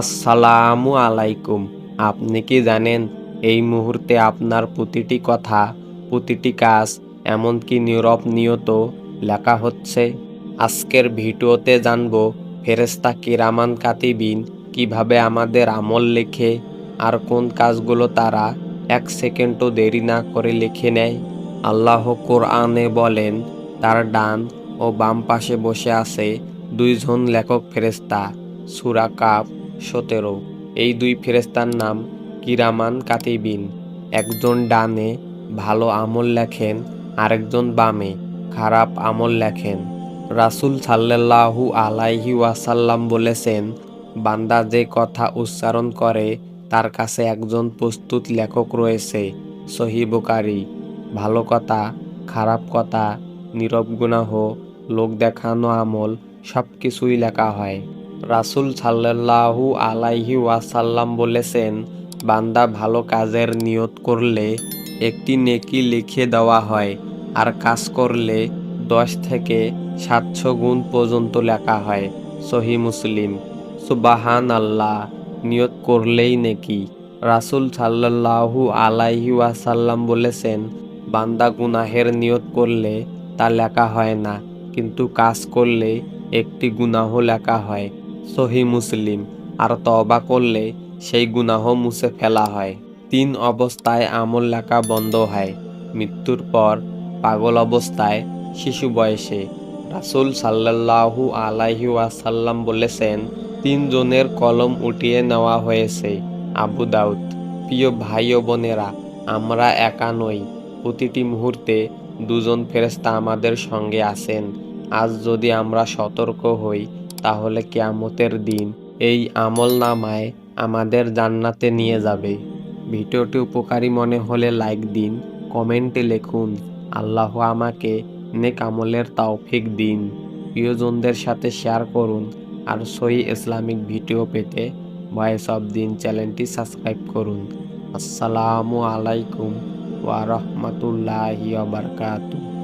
আসসালামু আলাইকুম। আপনি কি জানেন, এই মুহূর্তে আপনার প্রতিটি কথা, প্রতিটি কাজ, এমনকি নীরব নিয়ত লেখা হচ্ছে। আজকের ভিডিওতে জানব ফেরেস্তা কিরামান কাতিবিন কীভাবে আমাদের আমল লেখে, আর কোন কাজগুলো তারা এক সেকেন্ডও দেরি না করে লিখে নেয়। আল্লাহ কোরআনে বলেন, তার ডান ও বাম পাশে বসে আছে দুইজন লেখক ফেরেস্তা সুরা কাপ সতেরো। এই দুই ফেরেস্তার নাম কিরামান কাতিবিন। একজন ডানে ভালো আমল লেখেন, আরেকজন বামে খারাপ আমল লেখেন। রাসুল সাল্লাল্লাহু আলাইহি ওয়াসাল্লাম বলেছেন, বান্দা যে কথা উচ্চারণ করে, তার কাছে একজন প্রস্তুত লেখক রয়েছে সহিবকারী ভালো কথা, খারাপ কথা, নীরব গুনাহ, লোক দেখানো আমল সব কিছুই লেখা হয়। রাসুল সাল্লাল্লাহু আলাইহি ওয়াসাল্লাম বলেছেন, বান্দা ভালো কাজের নিয়ত করলে একটি নেকি লিখে দেওয়া হয় আর কাজ করলে দশ থেকে সাতশো গুণ পর্যন্ত লেখা হয়। সহি মুসলিম। সুবাহান আল্লাহ নিয়ত করলেই নেকি। রাসুল সাল্লাল্লাহু আলাইহি ওয়াসাল্লাম বলেছেন, বান্দা গুনাহের নিয়ত করলে তা লেখা হয় না, কিন্তু কাজ করলে একটি গুনাহ লেখা হয়। সহি মুসলিম, আর তওবা করলে সেই গুনাহ মুছে ফেলা হয়। তিন অবস্থায় আমল লেখা বন্ধ হয়। মৃত্যুর পর পাগল অবস্থায় শিশু বয়সে রাসুল সাল্লাল্লাহু আলাইহি ওয়াসাল্লাম বলেছেন তিনজনের কলম উঠিয়ে নেওয়া হয়েছে। আবু দাউদ, প্রিয় ভাই ও বোনেরা, আমরা একা নই। প্রতিটি মুহূর্তে দুজন ফেরেস্তা আমাদের সঙ্গে আছেন। আজ যদি আমরা সতর্ক হই তাহলে কেয়ামতের দিন এই আমল নামায় আমাদের জান্নাতে নিয়ে যাবে। ভিডিওটি উপকারী মনে হলে লাইক দিন, কমেন্টে লিখুন, আল্লাহ আমাকে নেক আমলের তাওফিক দিন। প্রিয়জনদের সাথে শেয়ার করুন আর সই ইসলামিক ভিডিও পেতে ভয়েস অফ দিন চ্যানেলটি সাবস্ক্রাইব করুন। আসসালামু আলাইকুম ওয়া বারাকাতুহু।